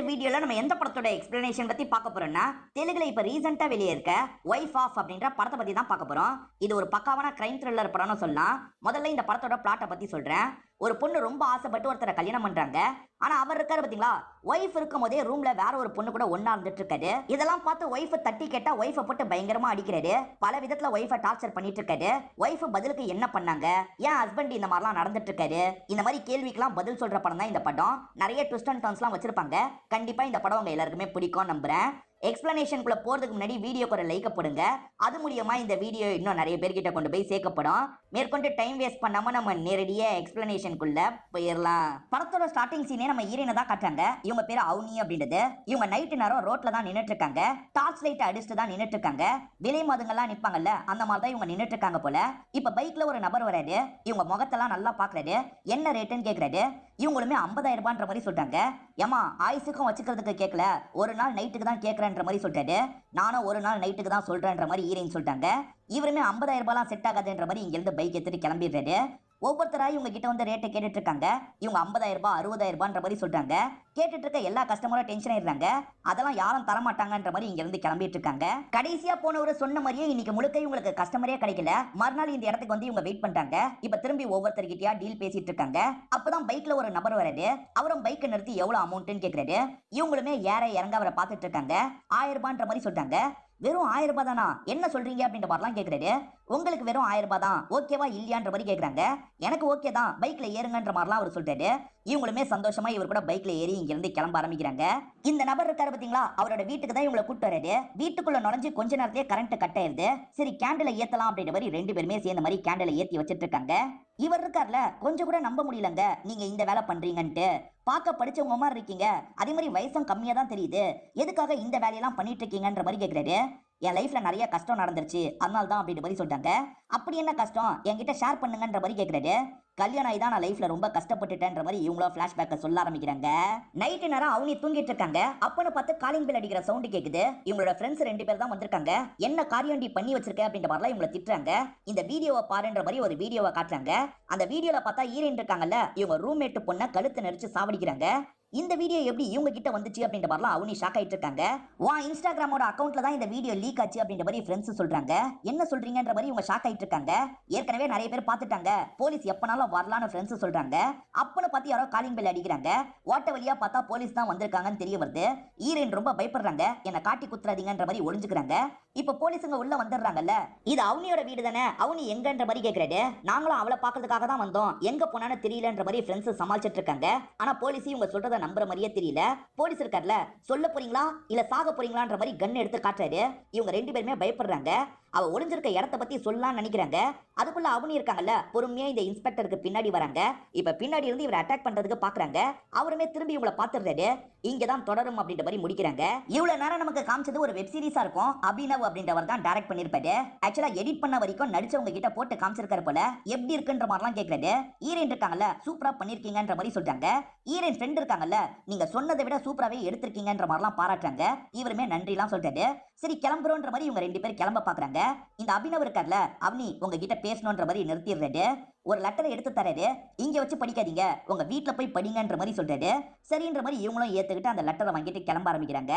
இந்த வீடியோல நம்ம எந்த படத்தோட எக்ஸ்பிளனேஷன் பத்தி பார்க்க போறோம்னா தெலுங்குல இப்ப ரீசெண்டா வெளியே இருக்க ஒய்ஃப் ஆஃப் அப்படின்ற படத்தை பத்தி தான் பார்க்க போறோம். இது ஒரு பக்காவான கிரைம் த்ரில்லர் படம்னு சொல்லலாம். முதல்ல இந்த படத்தோட பிளாட்டை பத்தி சொல்றேன். ஒரு பொண்ணு ரொம்ப ஆசைப்பட்டு ஒருத்தரை கல்யாணம் பண்றாங்க. ஆனா அவர் இருக்காரு பாத்தீங்களா? ஒய்ஃப் இருக்கும் போதே ரூம்ல வேற ஒரு பொண்ணு கூட ஒன்னா இருந்துட்டு இருக்காரு. இதெல்லாம் பார்த்து ஒய்ஃப் தட்டி கேட்டா ஒய்ஃபை போட்டு பயங்கரமா அடிக்கிறாரு. பல விதத்துல ஒய்ஃபை டார்ச்சர் பண்ணிட்டு இருக்காரு. ஒய்ஃப் பதிலுக்கு என்ன பண்ணாங்க? ஏன் ஹஸ்பண்ட் இந்த மாதிரிலாம் நடந்துட்டு இருக்காரு? இந்த மாதிரி கேள்விக்கெல்லாம் பதில் சொல்ற படம் தான் இந்த படம். நிறைய ட்விஸ்ட் அண்ட் டர்ன்ஸ்லாம் வச்சிருப்பாங்க. கண்டிப்பா இந்த படம் உங்க எல்லாருக்குமே பிடிக்கும் நம்புறேன். எக்ஸ்பிளனேஷனுக்குள்ள போறதுக்கு முன்னாடி வீடியோக்கு ஒரு லைக் போடுங்க. அது மூலியமா இந்த வீடியோ இன்னும் நிறைய பேர்கிட்ட கொண்டு போய் சேர்க்கப்படும். மேற்கொண்டு டைம் வேஸ்ட் பண்ணாம நம்ம நேரடியாக எக்ஸ்பிளனேஷனுக்குள்ள போயிடலாம் படத்தோட ஸ்டார்டிங் சீனே நம்ம ஹீரோனை தான் காட்டுறாங்க. இவங்க பேர் அவுனி அப்படின்றது. இவங்க நைட்டு நேரம் ரோட்ல தான் நின்றுட்டு இருக்காங்க டார்ச் லைட் அடிச்சுட்டு தான் நின்றுட்டு இருக்காங்க விலை மாதுங்கள்லாம் நிப்பாங்கல்ல அந்த மாதிரி தான் இவங்க நின்றுட்டு இருக்காங்க போல. இப்ப பைக்ல ஒரு நபர் வராரு இவங்க முகத்தெல்லாம் நல்லா பாக்குறாரு. என்ன ரேட்டுன்னு கேக்குறாரு. இவங்களுமே 50000 ரூபான்ற மாதிரி சொல்லிட்டாங்க. ஏமா ஆயுசுக்கும் வச்சுக்கிறதுக்கு கேட்கல ஒரு நாள் நைட்டுக்கு தான் கேட்கறன்ற மாதிரி சொல்லிட்டாரு. நானும் ஒரு நாள் நைட்டுக்கு தான் சொல்றேன்ற மாதிரி ஈரேன்னு சொல்லிட்டாங்க. இவருமே 50000 ரூபாய்லாம் செட் ஆகாதுன்ற மாதிரி இங்கிருந்து பைக் எடுத்துட்டு கிளம்பிடுறாரு. ஒவ்வொருத்தராக இவங்க கிட்ட வந்து ரேட்டை கேட்டுட்டு இருக்காங்க இவங்க 50000 ரூபாய் அறுபதாயிரம் ரூபான்ற மாதிரி சொல்றாங்க. கேட்டுட்டு இருக்க எல்லா கஸ்டமரும் டென்ஷன் ஆயிடுறாங்க. அதெல்லாம் யாரும் தர மாட்டாங்கன்ற மாதிரி இங்க இருந்து கிளம்பிட்டு இருக்காங்க கடைசியா போனவர் சொன்ன மாதிரியே இன்னைக்கு முழுக்க இவங்களுக்கு கஸ்டமரே கிடைக்கல. மறுநாள் இந்த இடத்துக்கு வந்து இவங்க வெயிட் பண்றாங்க. இப்ப திரும்பி ஒவ்வொருத்தர்கிட்டயா டீல் பேசிட்டு இருக்காங்க அப்பதான் பைக்ல ஒரு நபர் வராரு. அவரும் பைக்கை நிறுத்தி எவ்வளவு அமௌண்ட்னு கேக்குறாரு. இவங்களுமே ஏற இறங்க அவரை பார்த்துட்டு இருக்காங்க ஆயிரம் ரூபான்ற மாதிரி சொல்றாங்க. வெறும் ஆயிரம் ரூபாய் தானா? என்ன சொல்றீங்க அப்படின்ற மாதிரிலாம் கேக்குறாரு. உங்களுக்கு வெறும் ஆயிரம் ரூபாய் தான். ஓகேவா இல்லையான்ற மாதிரி கேக்குறாங்க. எனக்கு ஓகே தான். பைக்ல ஏறுங்கன்ற மாதிரிலாம் அவர் சொல்றாரு. இவங்களுமே சந்தோஷமா இவர் கூட பைக்ல ஏறி இங்க இருந்து கிளம்ப ஆரம்பிக்கிறாங்க. இந்த நபர் இருக்காரு பாத்தீங்களா? அவரோட வீட்டுக்கு தான் இவங்களை கூட்டு வராரு வீட்டுக்குள்ள நுழைஞ்சு கொஞ்ச நேரத்திலே கரண்ட் கட் ஆயிருது. சரி கேண்டில ஏத்தலாம் அப்படின்ற மாதிரி ரெண்டு பேருமே சேர்ந்த மாதிரி கேண்டில ஏத்தி வச்சிட்டு இருக்காங்க. இவர் இருக்கார்ல கொஞ்சம் கூட நம்ப முடியலங்க. நீங்க இந்த வேலை பண்றீங்கன்ட்டு. பார்க்க படிச்சவங்க மாதிரி இருக்கீங்க. அதே மாதிரி வயசும் கம்மியா தான் தெரியுது. எதுக்காக இந்த வேலையெல்லாம் பண்ணிட்டு இருக்கீங்கன்ற மாதிரி கேட்கிறாரு என் லைஃப்ல நிறைய கஷ்டம் நடந்துருச்சு. அதனால தான் அப்படின்ற மாதிரி சொல்லிட்டாங்க. அப்படி என்ன கஷ்டம்? என்கிட்ட ஷேர் பண்ணுங்கன்ற மாதிரி கேக்குறாரு. கல்யாணம் ஆகி தான் நான் லைஃப்ல ரொம்ப கஷ்டப்பட்டுட்டேன்ற மாதிரி இவங்களோ ஃபிளாஷ்பேக்கை சொல்ல ஆரம்பிக்கிறாங்க. நைட்டு நேரம் அவனி தூங்கிட்டு இருக்காங்க. அப்பன்னு பார்த்து காலிங் பில் அடிக்கிற சவுண்ட் கேக்குது. இவங்களோட ஃப்ரெண்ட்ஸ் ரெண்டு பேர் தான் வந்திருக்காங்க. என்ன காரியம் பண்ணி வச்சிருக்க அப்படின்ற மாதிரிலாம் இவங்களை திட்டுறாங்க. இந்த வீடியோவை பாருன்ற மாதிரி ஒரு வீடியோவை காட்டுறாங்க. அந்த வீடியோல பார்த்தா ஹீரோயின் இருக்காங்கல்ல இவங்க ரூம்மேட்டு பொண்ணை கழுத்து நெரிச்சு சாவடிக்கிறாங்க. இந்த வீடியோ எப்படி இவங்க கிட்ட வந்துச்சு அப்படின்ற மாதிரிலாம் அவனி ஷாக் ஆயிட்டு இருக்காங்க. வா இன்ஸ்டாகிராமோட அக்கௌண்ட்ல தான் இந்த வீடியோ லீக் ஆச்சு அப்படின்ற மாதிரி ஃப்ரெண்ட்ஸ் சொல்றாங்க. என்ன சொல்றீங்கன்ற மாதிரி இவங்க ஷாக் ஆயிட்டு இருக்காங்க. ஏற்கனவே நிறைய பேர் பார்த்துட்டாங்க. போலீஸ் எப்பனாலும் வரலாம்னு ஃப்ரெண்ட்ஸ் சொல்றாங்க. அப்பன்னு பார்த்து யாரோ காலிங் பெல் அடிக்கிறாங்க. ஓட்ட வழியா பார்த்தா போலீஸ் தான் வந்திருக்காங்கன்னு தெரிய வருது. ஈரன் ரொம்ப பயப்படுறாங்க. என்னை காட்டி குத்துறாதீங்கன்ற மாதிரி ஒளிஞ்சுக்கிறாங்க. இப்ப போலீஸுங்க உள்ள வந்துடுறாங்கல்ல. இது அவனியோட வீடு தானே? அவனி எங்கன்ற மாதிரி கேக்குறாரு. நாங்களும் அவளை பாக்குறதுக்காக தான் வந்தோம். எங்க போனான்னு தெரியலன்ற மாதிரி ஃப்ரெண்ட்ஸ் சமாளிச்சிட்டு இருக்காங்க. ஆனா போலீஸ் இவங்க சொல்றத நம்புற மாதிரியே தெரியல. போலீஸ் இருக்கார்ல சொல்ல போறீங்களா? இல்ல சாக போறீங்களான்ற மாதிரி கன் எடுத்து காட்டுறாரு. இவங்க ரெண்டு பேருமே பயப்படுறாங்க. அவ ஒளிஞ்சிருக்க இடத்த பத்தி சொல்லலாம்னு நினைக்கிறாங்க. அதுக்குள்ள அவனி இருக்காங்கல்ல பொறுமையா இந்த இன்ஸ்பெக்டருக்கு பின்னாடி வராங்க. இப்ப பின்னாடி இருந்து இவரை அட்டாக் பண்றதுக்கு பாக்குறாங்க. அவருமே திரும்பி இவங்களை பாத்துறாரு இங்கதான் தொடரும் அப்படின்ற மாதிரி முடிக்கிறாங்க. இவ்வளவு நேரம் நமக்கு காமிச்சது ஒரு வெப் சீரிஸா இருக்கும். அபினவ் அப்படின்றவர் தான் டைரக்ட் பண்ணிருப்பாரு ஆக்சுவலா எடிட் பண்ண வரைக்கும் நடிச்சவங்க கிட்ட போட்டு காமிச்சிருக்காரு போல. எப்படி இருக்குன்ற மாதிரிலாம் கேக்குறாரு. ஈரன் இருக்காங்கல்ல சூப்பரா பண்ணிருக்கீங்கன்ற மாதிரி சொல்றாங்க ஈரன் ஃப்ரெண்ட் இருக்காங்கல்ல நீங்க சொன்னதை விட சூப்பராவே எடுத்திருக்கீங்கன்ற மாதிரிலாம் பாராட்டுறாங்க. இவருமே நன்றிலாம் சொல்றாரு சரி கிளம்புறோன்ற மாதிரி இவங்க ரெண்டு பேர் கிளம்ப பாக்குறாங்க. இந்த அபினவ் இருக்கார்ல அவனி உங்ககிட்ட பேசணுன்ற மாதிரி நிறுத்திடுறாரு ஒரு லெட்டரை எடுத்து தராரு இங்க வச்சு படிக்காதீங்க. உங்க வீட்டுல போய் படிங்கன்ற மாதிரி சொல்றாரு சரின்ற மாதிரி இவங்களும் ஏத்துக்கிட்டு அந்த லெட்டரை வாங்கிட்டு கிளம்ப ஆரம்பிக்கிறாங்க.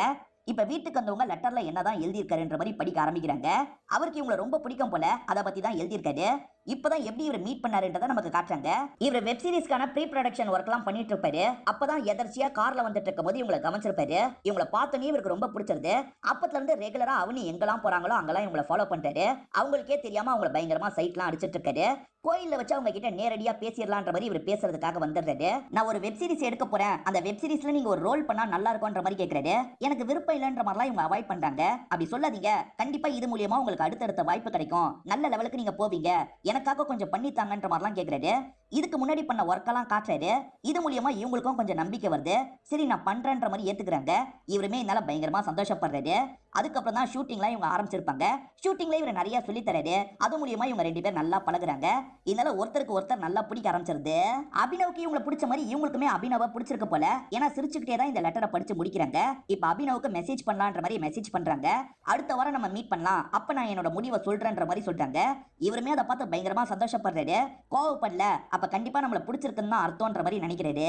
இப்ப வீட்டுக்கு வந்தவங்க லெட்டர்ல என்னதான் எழுதியிருக்காருன்ற மாதிரி படிக்க ஆரம்பிக்கிறாங்க. அவருக்கு இவங்களை ரொம்ப பிடிக்கும் போல அதை பத்தி தான் எழுதியிருக்காரு. இப்பதான் எப்படி இவர் மீட் பண்ணாருன்றதை நமக்கு காட்டுறாங்க. இவர் வெப் சீரிஸ்க்கான ப்ரீ ப்ரொடக்ஷன் ஒர்க் எல்லாம் பண்ணிட்டு இருப்பாரு அப்பதான் எதர்ச்சியா கார்ல வந்துட்டு இருக்கும் போது இவங்களை கவனிச்சிருப்பாரு. இவங்களை பார்த்தோன்னே இவருக்கு ரொம்ப பிடிச்சிருது. அப்பத்துல இருந்து ரெகுலரா அவனி எங்கெல்லாம் போறாங்களோ அங்கெல்லாம் இவங்களை ஃபாலோ பண்றாரு அவங்களுக்கே தெரியாம அவங்கள பயங்கரமா சைட்லாம் அடிச்சிட்டு இருக்காரு கோயிலில் வச்சு அவங்க கிட்ட நேரடியாக பேசிடலான்ற மாதிரி இவர் பேசுறதுக்காக வந்துடுறது நான் ஒரு வெப் சீரிஸ் எடுக்க போறேன். அந்த வெப் சீரிஸ்ல நீங்க ஒரு ரோல் பண்ணா நல்லா இருக்கும்ன்ற மாதிரி கேட்கறது எனக்கு விருப்பம் இல்லைன்ற மாதிரிலாம் இவங்க அவாய்ட் பண்றாங்க. அப்படி சொல்லாதீங்க. கண்டிப்பா இது மூலியமா உங்களுக்கு அடுத்தடுத்த வாய்ப்பு கிடைக்கும். நல்ல லெவலுக்கு நீங்க போவீங்க. எனக்காக கொஞ்சம் பண்ணித்தாங்கன்ற மாதிரிலாம் கேட்கறது இதுக்கு முன்னாடி பண்ண ஒர்க்கெல்லாம் காட்டுறாரு. இது மூலியமா இவங்களுக்கும் கொஞ்சம் நம்பிக்கை வருது. சரி நான் பண்றேன்ற மாதிரி ஏத்துக்கிறாங்க. இவருமே என்னால பயங்கரமா சந்தோஷப்படுறாரு. அதுக்கப்புறம் தான் ஷூட்டிங்லாம் இவங்க ஆரம்பிச்சிருப்பாங்க. ஷூட்டிங்ல இவர் நிறைய சொல்லி தராரு. அது மூலியமா இவங்க ரெண்டு பேர் நல்லா பழகுறாங்க. இதனால ஒருத்தருக்கு ஒருத்தர் நல்லா பிடிக்க ஆரம்பிச்சிருது. அபினவுக்கு இவங்களை பிடிச்ச மாதிரி இவங்களுக்குமே அபினவ பிடிச்சிருக்க போல. ஏன்னா சிரிச்சுக்கிட்டே தான் இந்த லெட்டரை படிச்சு முடிக்கிறாங்க. இப்ப அபினவுக்கு மெசேஜ் பண்ணலான்ற மாதிரி மெசேஜ் பண்றாங்க. அடுத்த வாரம் நம்ம மீட் பண்ணலாம். அப்ப நான் என்னோட முடிவை சொல்றேன்ற மாதிரி சொல்றாங்க. இவருமே அதை பார்த்து பயங்கரமா சந்தோஷப்படுறாரு. கோவப்படல. அப்ப அப்ப கண்டிப்பா நம்மள பிடிச்சிருக்குன்னு தான் அர்த்தம்ன்ற மாதிரி நினைக்கிறாரு.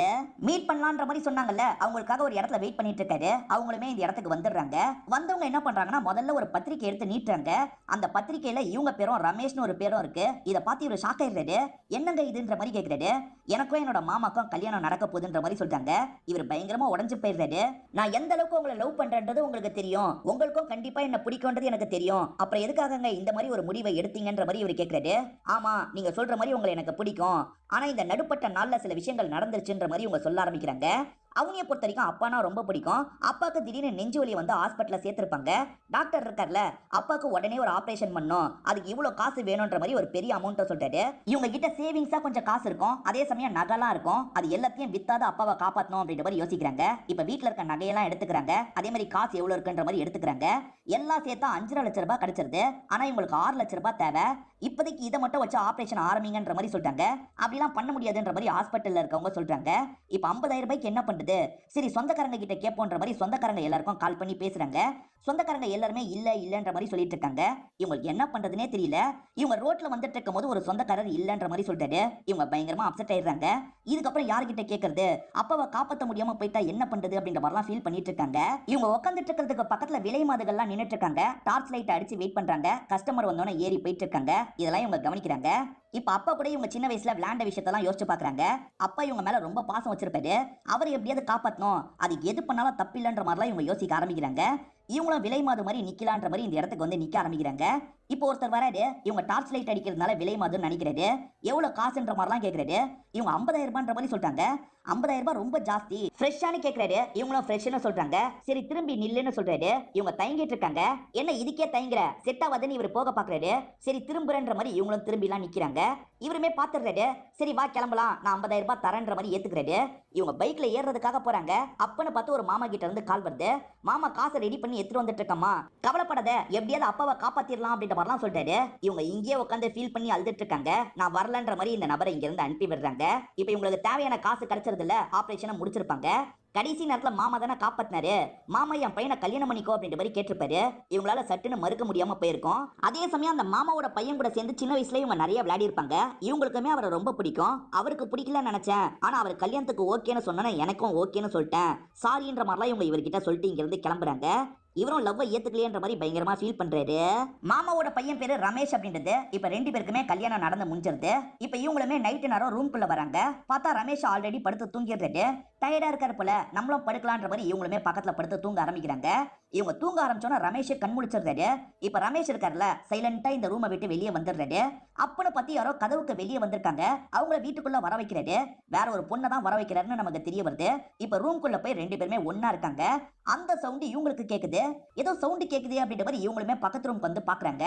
மீட் பண்ணலான்ற மாதிரி சொன்னாங்கல்ல அவங்களுக்காக ஒரு இடத்துல வெயிட் பண்ணிட்டு இருக்காரு. அவங்களுமே இந்த இடத்துக்கு வந்துடுறாங்க. வந்தவங்க என்ன பண்றாங்கன்னா முதல்ல ஒரு பத்திரிக்கை எடுத்து நீட்டுறாங்க. அந்த பத்திரிக்கையில இவங்க பேரும் ரமேஷ்னு ஒரு பேரும் இருக்கு. இதை பார்த்து இவர் ஷாக் ஆயிடுறாரு. என்னங்க இதுன்ற மாதிரி கேட்கிறாரு எனக்கும் என்னோட மாமாக்கும் கல்யாணம் நடக்க போகுதுன்ற மாதிரி சொல்றாங்க. இவர் பயங்கரமா உடஞ்சு போயிடுறாரு. நான் எந்த அளவுக்கு உங்களை லவ் பண்றேன்றது உங்களுக்கு தெரியும். உங்களுக்கும் கண்டிப்பா என்ன பிடிக்கும்ன்றது எனக்கு தெரியும். அப்புறம் எதுக்காகங்க இந்த மாதிரி ஒரு முடிவை எடுத்தீங்கன்ற மாதிரி இவர் கேட்கிறாரு ஆமா நீங்க சொல்ற மாதிரி உங்களை எனக்கு பிடிக்கும். ஆனால் இந்த நடுப்பட்ட நாளில் சில விஷயங்கள் நடந்துருச்சுன்ற மாதிரி இவங்க சொல்ல ஆரம்பிக்கிறாங்க. அவனியை பொறுத்த வரைக்கும் அப்பானா ரொம்ப பிடிக்கும். அப்பாவுக்கு திடீர்னு நெஞ்சு வலி வந்து ஹாஸ்பிட்டலில் சேர்த்திருப்பாங்க. டாக்டர் இருக்கார்ல அப்பாவுக்கு உடனே ஒரு ஆபரேஷன் பண்ணும். அதுக்கு இவ்வளோ காசு வேணும்ன்ற மாதிரி ஒரு பெரிய அமௌண்ட்டை சொல்லிட்டாரு. இவங்க கிட்ட சேவிங்ஸா கொஞ்சம் காசு இருக்கும். அதே சமயம் நகைலாம் இருக்கும். அது எல்லாத்தையும் வித்தாத அப்பாவை காப்பாற்றணும் அப்படின்ற மாதிரி யோசிக்கிறாங்க. இப்ப வீட்ல இருக்க நகையெல்லாம் எடுத்துக்கிறாங்க. அதே மாதிரி காசு எவ்வளவு இருக்குன்ற மாதிரி எடுத்துக்கிறாங்க. எல்லாம் சேர்த்தா அஞ்சரை லட்ச ரூபாய் கிடைச்சிருது. ஆனா இவங்களுக்கு ஆறு லட்ச ரூபாய் தேவை. இப்போதைக்கு இதை மட்டும் வச்சு ஆபரேஷன் ஆரம்பிங்கன்ற மாதிரி சொல்லிட்டாங்க. அப்படிலாம் பண்ண முடியாதுன்ற மாதிரி ஹாஸ்பிட்டலில் இருக்கவங்க சொல்கிறாங்க இப்போ ஐம்பதாயிரம் ரூபாய்க்கு என்ன பண்ணுறது வருது சரி சொந்தக்காரங்க கிட்ட கேட்போன்ற மாதிரி சொந்தக்காரங்க எல்லாருக்கும் கால் பண்ணி பேசுறாங்க. சொந்தக்காரங்க எல்லாருமே இல்ல இல்லன்ற மாதிரி சொல்லிட்டு இருக்காங்க இவங்களுக்கு என்ன பண்றதுனே தெரியல. இவங்க ரோட்ல வந்துட்டு இருக்கும் போது ஒரு சொந்தக்காரர் இல்லன்ற மாதிரி சொல்லிட்டாரு. இவங்க பயங்கரமா அப்செட் ஆயிடுறாங்க. இதுக்கப்புறம் யாருக்கிட்ட கேட்கறது அப்பாவை காப்பாத்த முடியாம போயிட்டா என்ன பண்றது அப்படின்ற மாதிரிலாம் ஃபீல் பண்ணிட்டு இருக்காங்க இவங்க உட்காந்துட்டு இருக்கிறதுக்கு பக்கத்துல விலை மாதுகள்லாம் நின்றுட்டு இருக்காங்க டார்ச் லைட் அடிச்சு வெயிட் பண்றாங்க. கஸ்டமர் வந்தோடனே ஏறி போயிட்டு இருக்காங்க இதெல்லாம் இவங்க கவனிக்கிறாங்க. இப்ப அப்பா கூட இவங்க சின்ன வயசுல விளையாண்ட விஷயத்தெல்லாம் யோசிச்சு பாக்குறாங்க. அப்பா இவங்க மேல ரொம்ப பாசம் வச்சிருப்பாரு. அவர் எப்படியாவது காப்பாத்தணும். அது எது பண்ணாலும் தப்பில்லைன்ற மாதிரிலாம் இவங்க யோசிக்க ஆரம்பிக்கிறாங்க. இவங்களும் விலை மாது மாதிரி நிக்கலான்ற மாதிரி இந்த இடத்துக்கு வந்து நிக்க ஆரம்பிக்கிறாங்க. இப்போ ஒருத்தர் வராரு இவங்க டார்ச் லைட் அடிக்கிறதுனால விலை மாதுன்னு நினைக்கிறாரு. எவ்வளவு காசுன்ற மாதிரிலாம் கேக்குறாரு. இவங்க ஐம்பதாயிரம் ரூபான்ற மாதிரி சொல்லிட்டாங்க ஐம்பதாயிரம் ரூபாய் ரொம்ப ஜாஸ்தி. ஃப்ரெஷ்ஷானு கேட்கறாரு இவங்களும் ஃப்ரெஷ்னு சொல்றாங்க. சரி திரும்பி நில்லுன்னு சொல்றாரு. இவங்க தயங்கிட்டு இருக்காங்க. என்ன இதுக்கே தயங்குற செட் ஆகாதுன்னு இவர் போக பாக்குறாரு. சரி திரும்புறன்ற மாதிரி இவங்களும் திரும்பிலாம் நிக்கிறாங்க. இவருமே பாத்துறாரு சரி வா கிளம்பலாம். நான் ஐம்பதாயிரம் ரூபாய் தரேன்ற மாதிரி ஏத்துக்கிறாரு. இவங்க பைக்ல ஏறுறதுக்காக போறாங்க. அப்பன்னு பார்த்து ஒரு மாமா கிட்ட இருந்து கால் வருது. மாமா காசை ரெடி பண்ணி எடுத்துட்டு வந்துட்டு இருக்கம்மா. கவலைப்படாத. எப்படியாவது அப்பாவை காப்பாத்திரலாம் அப்படின்ற மாதிரிலாம் சொல்லிட்டாரு. இவங்க இங்கேயே உட்காந்து ஃபீல் பண்ணி அழுதுட்டு இருக்காங்க நான் வரலன்ற மாதிரி இந்த நபரை இங்க இருந்து அனுப்பி விடுறாங்க. இப்போ இவங்களுக்கு தேவையான காசு கிடைச்சது இல்ல ஆபரேஷனை முடிச்சிருப்பாங்க. கடைசி நேரத்துல மாமா தானே காப்பாத்தினாரு? மாமா என் பையனை கல்யாணம் பண்ணிக்கோ அப்படின்ற மாதிரி கேட்டிருப்பாரு. இவங்களால சட்டுன்னு மறுக்க முடியாம போயிருக்கும். அதே சமயம் அந்த மாமாவோட பையன் கூட சேர்ந்து சின்ன வயசுல இவங்க நிறைய விளையாடி இருப்பாங்க. இவங்களுக்குமே அவரை ரொம்ப பிடிக்கும். அவருக்கு பிடிக்கலன்னு நினைச்சேன். ஆனா அவர் கல்யாணத்துக்கு ஓகேன்னு சொன்னா எனக்கும் ஓகேன்னு சொல்லிட்டேன். சாரின்ற மாதிரிலாம் இவங்க இவர்கிட்ட சொல்லிட்டு இங்கிருந்து கிளம்புறாங்க. இவரும் லவ்வை ஏத்துக்கலையன்ற மாதிரி பயங்கரமா ஃபீல் பண்றாரு. மாமாவோட பையன் பேரு ரமேஷ் அப்படின்றது. இப்ப ரெண்டு பேருக்குமே கல்யாணம் நடந்து முடிஞ்சிருது. இப்ப இவங்களுமே நைட்டு நேரம் ரூம்குள்ள வராங்க. பார்த்தா ரமேஷ் ஆல்ரெடி படுத்து தூங்கிடுறாரு. டயர்டா இருக்கார் போல. நம்மளும் படுக்கலான்ற மாதிரி இவங்களுமே பக்கத்துல படுத்து தூங்க ஆரம்பிக்கிறாங்க. இவங்க தூங்க ஆரம்பிச்சோன்னா ரமேஷ் கண் முழிச்சிடுறாரு இப்ப ரமேஷ் இருக்கார்ல சைலண்டா இந்த ரூமை விட்டு வெளியே வந்துடுறாரு. அப்பன்னு பத்தி யாரோ கதவுக்கு வெளியே வந்திருக்காங்க. அவங்கள வீட்டுக்குள்ள வர வைக்கிறாரு. வேற ஒரு பொண்ணை தான் வர வைக்கிறாருன்னு நமக்கு தெரிய வருது. இப்ப ரூம்குள்ள போய் ரெண்டு பேருமே ஒன்றா இருக்காங்க. அந்த சவுண்டு இவங்களுக்கு கேக்குது. ஏதோ சவுண்டு கேக்குது அப்படின்ற மாதிரி இவங்களுமே பக்கத்து ரூம்க்கு வந்து பாக்குறாங்க.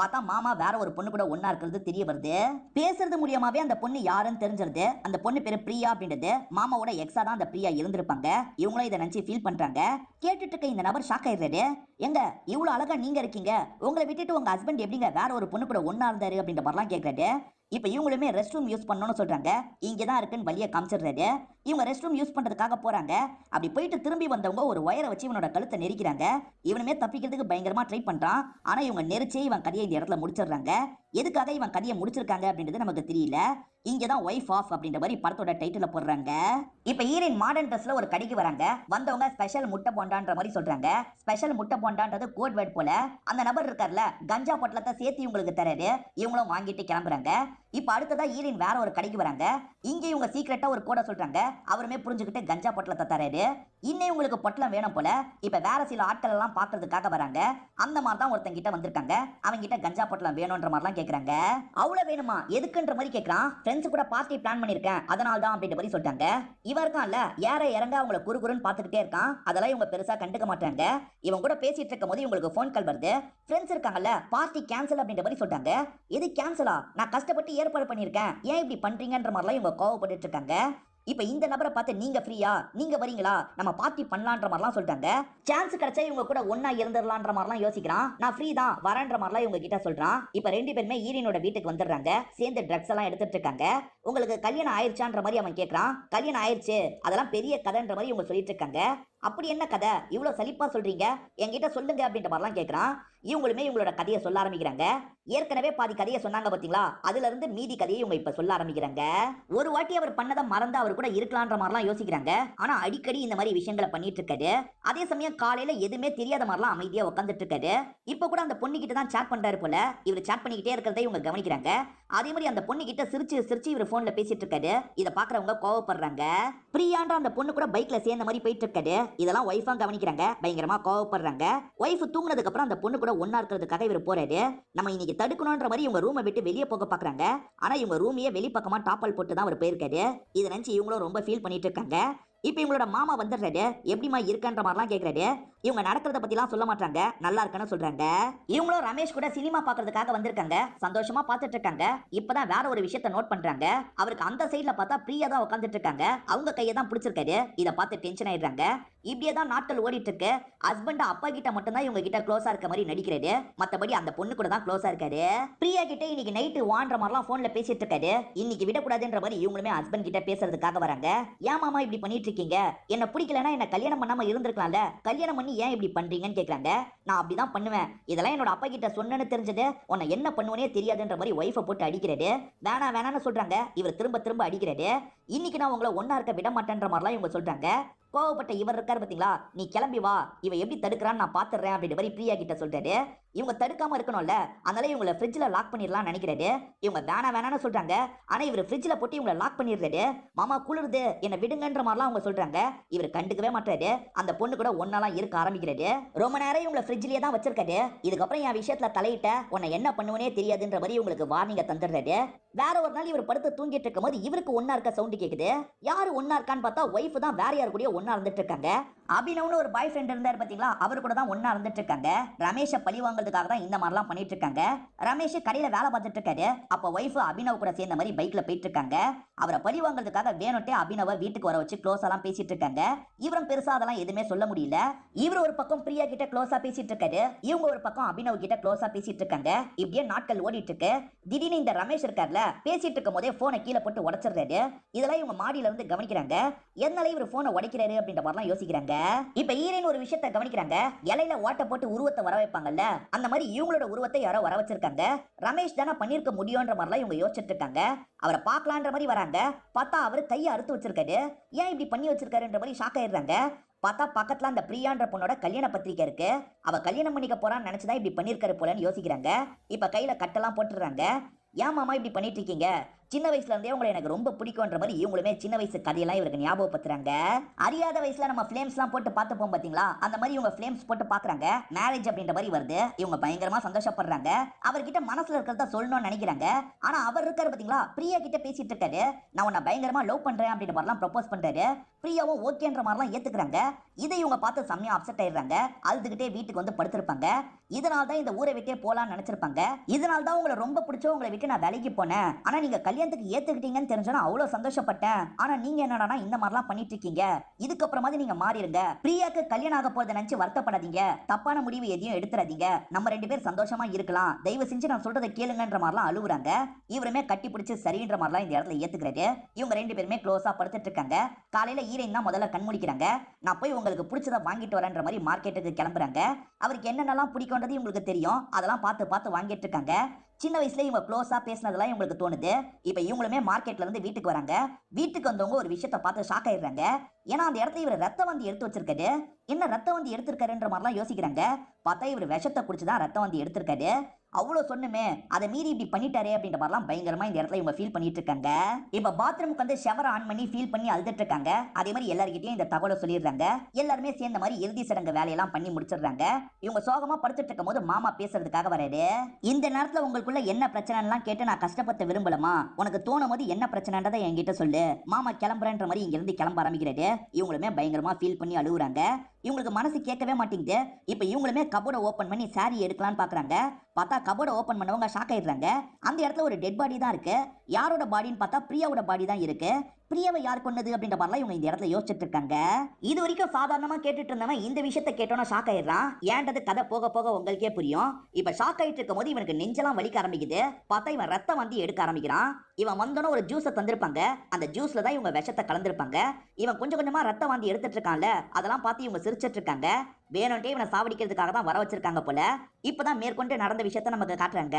பார்த்தா மாமா வேற ஒரு பொண்ணு கூட ஒன்னா இருக்கிறது தெரிய வருது. பேசுறது மூலியமாவே அந்த பொண்ணு யாருன்னு தெரிஞ்சிருது. அந்த பொண்ணு பேரு பிரியா அப்படின்றது. மாமாவோட எக்ஸா தான் அந்த பிரியா இருந்திருப்பாங்க இவங்களும் இதை நினைச்சு ஃபீல் பண்றாங்க. கேட்டுட்டு இருக்க இந்த நபர் ஷாக் ஆயிடுறாரு. எங்க இவ்வளவு அழகா நீங்க இருக்கீங்க. உங்களை விட்டுட்டு உங்க ஹஸ்பண்ட் எப்படிங்க வேற ஒரு பொண்ணு கூட ஒன்னா இருந்தாரு அப்படின்ற மாதிரிலாம் கேட்கறாரு இப்போ இவங்களுமே ரெஸ்ட் ரூம் யூஸ் பண்ணணும்னு சொல்றாங்க. இங்கே தான் இருக்குன்னு வழியை காமிச்சிடுறாரு. இவங்க ரெஸ்ட் ரூம் யூஸ் பண்றதுக்காக போறாங்க. அப்படி போயிட்டு திரும்பி வந்தவங்க ஒரு ஒயரை வச்சு இவனோட கழுத்தை நெரிக்கிறாங்க. இவனுமே தப்பிக்கிறதுக்கு பயங்கரமா ட்ரை பண்றான். ஆனா இவங்க நெரிச்சே இவன் கதையை இந்த இடத்துல முடிச்சிடுறாங்க. எதுக்காக இவன் கதையை முடிச்சிருக்காங்க அப்படின்றது நமக்கு தெரியல. இங்கே தான் ஒய்ஃப் ஆஃப் அப்படின்ற மாதிரி படத்தோட டைட்டில போடுறாங்க. இப்போ ஈரின் மாடர்ன் ட்ரெஸ்ல ஒரு கடைக்கு வராங்க. வந்தவங்க ஸ்பெஷல் முட்டை போண்டான்ற மாதிரி சொல்றாங்க. ஸ்பெஷல் முட்டை போண்டான்றது கோட் வேர்ட் போல. அந்த நபர் இருக்கார்ல கஞ்சா பொட்டலத்தை சேர்த்து இவங்களுக்கு தராரு இவங்களும் வாங்கிட்டு கிளம்புறாங்க. இப்போ அடுத்ததா ஈரின் வேற ஒரு கடைக்கு வராங்க. இங்க இவங்க சீக்கிரட்டா ஒரு கோடை சொல்றாங்க. அவருமே புரிஞ்சுக்கிட்டு கஞ்சா பொட்டலத்தை தராரு இன்னும் உங்களுக்கு பொட்டலம் வேணும் போல. இப்ப வேற சில ஆட்கள் எல்லாம் பாக்குறதுக்காக வராங்க. அந்த மாதிரி தான் ஒருத்தன் கிட்ட வந்திருக்காங்க. அவங்க கிட்ட கஞ்சா பொட்டலம் வேணும்ன்ற மாதிரிலாம் கேக்குறாங்க. அவ்வளவு வேணுமா? எதுக்குன்ற மாதிரி கேக்குறான். ஃப்ரெண்ட்ஸ் கூட பார்ட்டி பிளான் பண்ணிருக்கேன். அதனால தான் அப்படின்ற மாதிரி சொல்லிட்டாங்க. இவன் இருக்கான்ல ஏற இறங்க அவங்கள குறுகுறுன்னு பார்த்துக்கிட்டே இருக்கான். அதெல்லாம் இவங்க பெருசா கண்டுக்க மாட்டாங்க. இவன் கூட பேசிட்டு இருக்கும் போது இவங்களுக்கு ஃபோன் கால் வருது. ஃப்ரெண்ட்ஸ் இருக்காங்கல்ல பார்ட்டி கேன்சல் அப்படின்ற மாதிரி சொல்லிட்டாங்க. இது கேன்சலா நான் கஷ்டப்பட்டு ஏற்பாடு பண்ணியிருக்கேன் ஏன் இப்படி பண்றீங்கன்ற மாதிரிலாம் இவங்க கோவப்பட்டு இருக்காங்க. இப்போ இந்த நபரை பார்த்து நீங்க ஃப்ரீயா நீங்க வரீங்களா நம்ம பார்ட்டி பண்ணலான்ற மாதிரிலாம் சொல்லிட்டாங்க. சான்ஸ் கிடைச்சா இவங்க கூட ஒன்னா இருந்துடலான்ற மாதிரிலாம் யோசிக்கிறான். நான் ஃப்ரீ தான் வரேன்ற மாதிரிலாம் இவங்க கிட்ட சொல்றான். இப்போ ரெண்டு பேருமே ஈரினோட வீட்டுக்கு வந்துடுறாங்க. சேர்ந்து ட்ரக்ஸ் எல்லாம் எடுத்துட்டு இருக்காங்க. உங்களுக்கு கல்யாணம் ஆயிடுச்சான்ற மாதிரி அவன் கேட்கறான் கல்யாணம் ஆயிடுச்சு அதெல்லாம் பெரிய கதைன்ற மாதிரி இவங்க சொல்லிட்டு இருக்காங்க. அப்படி என்ன கதை? இவ்வளோ சலிப்பா சொல்றீங்க. என்கிட்ட சொல்லுங்க அப்படின்ற மாதிரிலாம் கேட்குறான் இவங்களுமே இவங்களோட கதையை சொல்ல ஆரம்பிக்கிறாங்க. ஏற்கனவே பாதி கதையை சொன்னாங்க பாத்தீங்களா? அதுல இருந்து மீதி கதையை இவங்க இப்ப சொல்ல ஆரம்பிக்கிறாங்க. ஒரு வாட்டி அவர் பண்ணதை மறந்து அவர் கூட இருக்கலான்ற மாதிரிலாம் யோசிக்கிறாங்க. ஆனா அடிக்கடி இந்த மாதிரி விஷயங்களை பண்ணிட்டு இருக்காரு அதே சமயம் காலையில எதுவுமே தெரியாத மாதிரிலாம் அமைதியா உட்காந்துட்டு இருக்காரு இப்ப கூட அந்த பொண்ணுக்கிட்ட தான் சேட் பண்றாரு போல. இவர் சேட் பண்ணிக்கிட்டே இருக்கிறத இவங்க கவனிக்கிறாங்க. அதே மாதிரி அந்த பொண்ணு கிட்ட சிரிச்சு சிரிச்சு இவர் போன்ல பேசிட்டு இருக்காரு இதை பாக்குறவங்க கோவப்படுறாங்க. பிரியான்ற அந்த பொண்ணு கூட பைக்ல சேர்ந்த மாதிரி போயிட்டு இருக்காரு இதெல்லாம் ஒய்ஃபா கவனிக்கிறாங்க. பயங்கரமா கோவப்படுறாங்க. ஒய்ஃப் தூங்கினதுக்கப்புறம் அந்த பொண்ணு கூட ஒன்னா இருக்கிறதுக்காக இவர் போறாரு. நம்ம இன்னைக்கு தடுக்கணுன்ற மாதிரி இவங்க ரூமை விட்டு வெளியே போக பாக்குறாங்க ஆனா இவங்க ரூமையே வெளிப்பக்கமா டாப்பல் போட்டு தான் அவர் போயிருக்காரு. இதை நினைச்சு இவங்களும் ரொம்ப ஃபீல் பண்ணிட்டு இருக்காங்க இப்போ இவங்களோட மாமா வந்துடுறாரு. எப்படிமா இருக்கன்ற மாதிரிலாம் கேட்கறாரு இவங்க நடக்கிறத பத்திலாம் சொல்ல மாட்டாங்க. நல்லா இருக்குன்னு சொல்றாங்க. இவங்களும் ரமேஷ் கூட சினிமா பார்க்கறதுக்காக வந்திருக்காங்க. சந்தோஷமா பார்த்துட்டு இருக்காங்க இப்பதான் வேற ஒரு விஷயத்த நோட் பண்றாங்க. அவருக்கு அந்த சைடில் பார்த்தா பிரியா தான் உட்காந்துட்டு இருக்காங்க அவங்க கையை தான் பிடிச்சிருக்காரு. இதை பார்த்து டென்ஷன் ஆயிடுறாங்க. இப்படியே தான் நாட்கள் ஓடிட்டு இருக்கு ஹஸ்பண்ட் அப்பா கிட்ட மட்டும்தான் இவங்க கிட்ட க்ளோஸா இருக்க மாதிரி நடிக்கிறது. மத்தபடி அந்த பொண்ணு கூட தான் க்ளோஸா இருக்காரு. பிரியா கிட்ட இன்னைக்கு நைட்டு வான்ற மாதிரிலாம் போன்ல பேசிட்டு இருக்காரு. இன்னைக்கு விடக்கூடாதுன்ற மாதிரி இவங்களுமே ஹஸ்பண்ட் கிட்ட பேசுறதுக்காக வராங்க. ஏன் மாமா இப்படி பண்ணிட்டு இருக்கீங்க என்ன பிடிக்கலன்னா என்ன கல்யாணம் பண்ணாம இருந்திருக்கலாம்ல? கல்யாணம் பண்ணி ஏன் இப்படி பண்றீங்கன்னு கேக்குறாங்க. நான் அப்படிதான் பண்ணுவேன். இதெல்லாம் என்னோட அப்பா கிட்ட சொன்னேன்னு தெரிஞ்சது. உன்னை என்ன பண்ணுவனே தெரியாதுன்ற மாதிரி ஒய்ஃபை போட்டு அடிக்கிறாரு வேணாம் வேணாம்னு சொல்றாங்க. இவர் திரும்ப திரும்ப அடிக்கிறாரு. இன்னைக்கு நான் உங்களை ஒன்னா இருக்க விட மாட்டேன்ற மாதிரிலாம் இவங்க சொல்றாங்க. கோவப்பட்ட இவர் இருக்காரு பாத்தீங்களா? நீ கிளம்பி வா. இவன் எப்படி தடுக்கிறான்னு நான் பாத்துறேன் அப்படின்ற மாதிரி பிரியா கிட்ட சொல்றாரு இவங்க தடுக்காம இருக்கணும்ல அதனால இவங்களை ஃப்ரிட்ஜில் லாக் பண்ணிடலாம் நினைக்கிறாரு இவங்க வேணாம் வேணான்னு சொல்றாங்க. ஆனா இவர் ஃப்ரிட்ஜில் போட்டு இவங்களை லாக் பண்ணிடுறாரு மாமா குளிருது என்னை விடுங்கன்ற மாதிரிலாம் அவங்க சொல்றாங்க. இவர் கண்டுக்கவே மாட்டாரு அந்த பொண்ணு கூட ஒன்னாலாம் இருக்க ஆரம்பிக்கிறாரு. ரொம்ப நேரம் இவங்களை ஃப்ரிட்ஜ்லயே தான் வச்சிருக்காரு. இதுக்கப்புறம் என் விஷயத்துல தலையிட்ட உன்னை என்ன பண்ணுவனே தெரியாதுன்ற மாதிரி இவங்களுக்கு வார்னிங்க தந்துடுறாரு. வேற ஒரு நாள் இவர் படுத்து தூங்கிட்டு இருக்கும் போது இவருக்கு ஒன்னா இருக்க சவுண்டு கேக்குது. யாரு ஒன்னா இருக்கான்னு பார்த்தா ஒய்ஃப் தான் வேற யாரு கூட ஒன்னா இருந்துட்டு இருக்காங்க. அபினவ்னு ஒரு பாய் ஃப்ரெண்ட் இருந்தார் பாத்தீங்களா? அவர் கூட தான் ஒன்னா இருந்துட்டு இருக்காங்க. ரமேஷை பழிவாங்க வாங்குறதுக்காக தான் இந்த மாதிரிலாம் பண்ணிட்டு இருக்காங்க. ரமேஷ் கடையில வேலை பார்த்துட்டு இருக்காரு. அப்ப ஒய்ஃப் அபினவ் கூட சேர்ந்த மாதிரி பைக்ல போயிட்டு இருக்காங்க. அவரை பழி வாங்குறதுக்காக வேணுட்டே அபினவ வீட்டுக்கு வர வச்சு க்ளோஸ் எல்லாம் பேசிட்டு இருக்காங்க. இவரும் பெருசா அதெல்லாம் எதுவுமே சொல்ல முடியல. இவர் ஒரு பக்கம் பிரியா கிட்ட க்ளோஸா பேசிட்டு இருக்காரு. இவங்க ஒரு பக்கம் அபினவ் கிட்ட க்ளோஸா பேசிட்டு இருக்காங்க. இப்படியே நாட்கள் ஓடிட்டு இருக்கு. திடீர்னு இந்த ரமேஷ் இருக்கார்ல பேசிட்டு இருக்கும் போதே போனை கீழே போட்டு உடச்சிடுறாரு. இதெல்லாம் இவங்க மாடியில இருந்து கவனிக்கிறாங்க. என்னால இவர் போனை உடைக்கிறாரு அப்படின்ற மாதிரிலாம் யோசிக்கிறாங்க. இப்ப ஈரன் ஒரு விஷயத்த கவனிக்கிறாங்க. இலையில ஓட்ட போட்டு உருவத்தை வர வைப்பாங்கல்ல அந்த மாதிரி இவங்களோட உருவத்தை யாரோ வர வச்சிருக்காங்க. ரமேஷ் தானே பண்ணிருக்க முடியும்ன்ற மாதிரிலாம் இவங்க யோசிச்சுட்டு இருக்காங்க. அவரை பார்க்கலான்ற மாதிரி வராங்க. பார்த்தா அவர் கையை அறுத்து வச்சிருக்காரு. ஏன் இப்படி பண்ணி வச்சிருக்காருன்ற மாதிரி ஷாக் ஆயிடுறாங்க. பார்த்தா பக்கத்துல அந்த பிரியான்ற பொண்ணோட கல்யாண பத்திரிக்கை இருக்கு. அவ கல்யாணம் பண்ணிக்க போறான்னு நினைச்சுதான் இப்படி பண்ணிருக்காரு போலன்னு யோசிக்கிறாங்க. இப்ப கையில கட்டெல்லாம் போட்டுடுறாங்க. ஏன் மாமா இப்படி பண்ணிட்டு இருக்கீங்க? சின்ன வயசுல இருந்தே உங்களை எனக்கு ரொம்ப பிடிக்கும்ன்ற மாதிரி இவங்களுமே சின்ன வயசு கதையெல்லாம் இவருக்கு ஞாபகப்படுத்துறாங்க அறியாத வயசுல நம்ம ஃபிளேம்ஸ்லாம் போட்டு பார்த்துப்போம் பாத்தீங்களா? அந்த மாதிரி இவங்க ஃபிளேம்ஸ் போட்டு பாக்குறாங்க மேரேஜ் அப்படின்ற மாதிரி வருது. இவங்க பயங்கரமா சந்தோஷப்படுறாங்க. அவர்கிட்ட மனசுல இருக்கிறத சொல்லணும்னு நினைக்கிறாங்க. ஆனா அவர் இருக்காரு பாத்தீங்களா? பிரியா கிட்ட பேசிட்டு இருக்காரு. நான் உன்னை பயங்கரமா லவ் பண்றேன் அப்படின்ற மாதிரிலாம் ப்ரப்போஸ் பண்றாரு. பிரியாவும் ஓகேன்ற மாதிரிலாம் ஏத்துக்கிறாங்க. இதை இவங்க பார்த்து செம்மையா அப்செட் ஆயிடுறாங்க. அழுதுகிட்டே வீட்டுக்கு வந்து படுத்திருப்பாங்க. இதனால தான் இந்த ஊரை விட்டே போலாம்னு நினைச்சிருப்பாங்க. இதனால தான் உங்களை ரொம்ப பிடிச்ச உங்களை விட்டு நான் வேலைக்கு போனேன். ஆனா நீங்க கல்யாணத்துக்கு ஏத்துக்கிட்டீங்கன்னு தெரிஞ்சா அவ்வளவு சந்தோஷப்பட்டேன். ஆனா நீங்க என்னடா இந்த மாதிரிலாம் பண்ணிட்டு இருக்கீங்க இதுக்கப்புறமாவது நீங்க மாறிடுங்க பிரியாக்கு கல்யாணம் ஆக போறதை நினைச்சு வருத்தப்படாதீங்க. தப்பான முடிவு எதையும் எடுத்துறாதீங்க. நம்ம ரெண்டு பேரும் சந்தோஷமா இருக்கலாம். தயவு செஞ்சு நான் சொல்றதை கேளுங்கன்ற மாதிரிலாம் அழுகுறாங்க இவருமே கட்டி பிடிச்சு சரின்ற மாதிரிலாம் இந்த இடத்துல ஏத்துக்கிறாரு. இவங்க ரெண்டு பேருமே க்ளோஸா படுத்துட்டு இருக்காங்க காலையில ஈரன் தான் முதல்ல கண் முடிக்கிறாங்க நான் போய் உங்களுக்கு பிடிச்சதை வாங்கிட்டு வரேன்ற மாதிரி மார்க்கெட்டுக்கு கிளம்புறாங்க. அவருக்கு என்னென்னலாம் பிடிக்கும்ன்றது இவங்களுக்கு தெரியும். அதெல்லாம் பார்த்து பார்த்து வாங்கிட்டு இருக்காங்க. சின்ன வயசுல இவங்க க்ளோஸா பேசினதெல்லாம் இவங்களுக்கு தோணுது. இப்போ இவங்களுமே மார்க்கெட்ல இருந்து வீட்டுக்கு வராங்க. வீட்டுக்கு வந்தவங்க ஒரு விஷயத்த பார்த்து ஷாக் ஆயிடுறாங்க. ஏன்னா அந்த இடத்துல இவர் ரத்த வந்தி எடுத்து வச்சிருக்காரு. என்ன ரத்த வந்தி எடுத்திருக்காருன்ற மாதிரிலாம் யோசிக்கிறாங்க. பார்த்தா இவர் விஷத்தை குடிச்சு தான் ரத்த வந்தி எடுத்திருக்காரு. அவ்வளோ சொன்னுமே அதை மீறி இப்படி பண்ணிட்டாரே அப்படின்ற மாதிரிலாம் பயங்கரமா இந்த இடத்துல இவங்க ஃபீல் பண்ணிட்டு இருக்காங்க இப்போ பாத்ரூமுக்கு வந்து ஷவர் ஆன் பண்ணி ஃபீல் பண்ணி அழுதுட்டு இருக்காங்க அதே மாதிரி எல்லாருக்கிட்டையும் இந்த தகவலை சொல்லிடுறாங்க. எல்லாருமே சேர்ந்த மாதிரி இறுதி சடங்கு வேலையெல்லாம் பண்ணி முடிச்சிடுறாங்க. இவங்க சோகமா படுத்துட்டு இருக்கும் போது மாமா பேசுறதுக்காக வராரு. இந்த நேரத்துல உங்களுக்குள்ள என்ன பிரச்சனைலாம் கேட்டு நான் கஷ்டப்பட விரும்பலமா? உனக்கு தோணும் போது என்ன பிரச்சனைன்றதை என்கிட்ட சொல்லு. மாமா கிளம்புறேன்ற மாதிரி இங்கிருந்து கிளம்ப ஆரம்பிக்கிறாரு. இவங்களுமே பயங்கரமா ஃபீல் பண்ணி அழுகுறாங்க. இவங்களுக்கு மனசு கேட்கவே மாட்டேங்குது. இப்போ இவங்களுமே கபோர்டை ஓப்பன் பண்ணி சாரி எடுக்கலான்னு பார்க்குறாங்க பார்த்தா கபோர்டை ஓப்பன் பண்ணவங்க ஷாக் ஆயிடுறாங்க. அந்த இடத்துல ஒரு டெட் பாடி தான் இருக்கு. யாரோட பாடின்னு பார்த்தா பிரியாவோட பாடி தான் இருக்கு. பிரியாவை யார் கொன்னது அப்படின்ற மாதிரிலாம் இவங்க இந்த இடத்துல யோசிச்சுட்டு இருக்காங்க இது வரைக்கும் சாதாரணமா கேட்டுட்டு இருந்தவன் இந்த விஷயத்த கேட்டோன்னா ஷாக் ஆயிடுறான். ஏன்றது கதை போக போக உங்களுக்கே புரியும். இப்ப ஷாக் ஆயிட்டு இருக்கும் போது இவனுக்கு நெஞ்செல்லாம் வலிக்க ஆரம்பிக்குது. பார்த்தா இவன் ரத்தம் வந்து எடுக்க ஆரம்பிக்கிறான். இவன் வந்தோன்னு ஒரு ஜூஸை தந்திருப்பாங்க. அந்த ஜூஸ்ல தான் இவங்க விஷத்தை கலந்துருப்பாங்க. இவன் கொஞ்சம் கொஞ்சமா ரத்தம் வாந்தி எடுத்துட்டு இருக்கான்ல அதெல்லாம் பார்த்து இவங்க சிரிச்சிட்டு இருக்காங்க வேணும்ட்டே இவனை சாவடிக்கிறதுக்காக தான் வர வச்சிருக்காங்க போல. இப்பதான் மேற்கொண்டு நடந்த விஷயத்த நமக்கு காட்டுறாங்க.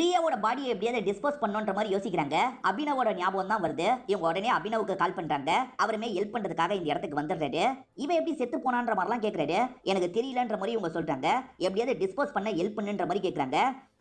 பிரியாவோட பாடியை எப்படியாவது டிஸ்போஸ் பண்ணணுன்ற மாதிரி யோசிக்கிறாங்க. அபினவோட ஞாபகம் தான் வருது. இவங்க உடனே அபினவுக்கு கால் பண்றாங்க. அவருமே ஹெல்ப் பண்றதுக்காக இந்த இடத்துக்கு வந்துடுறாரு. இவன் எப்படி செத்து போனான்ற மாதிரிலாம் கேட்கறாரு எனக்கு தெரியலன்ற மாதிரி இவங்க சொல்றாங்க. எப்படியாவது டிஸ்போஸ் பண்ண ஹெல்ப் பண்ணுன்ற மாதிரி கேட்கறாங்க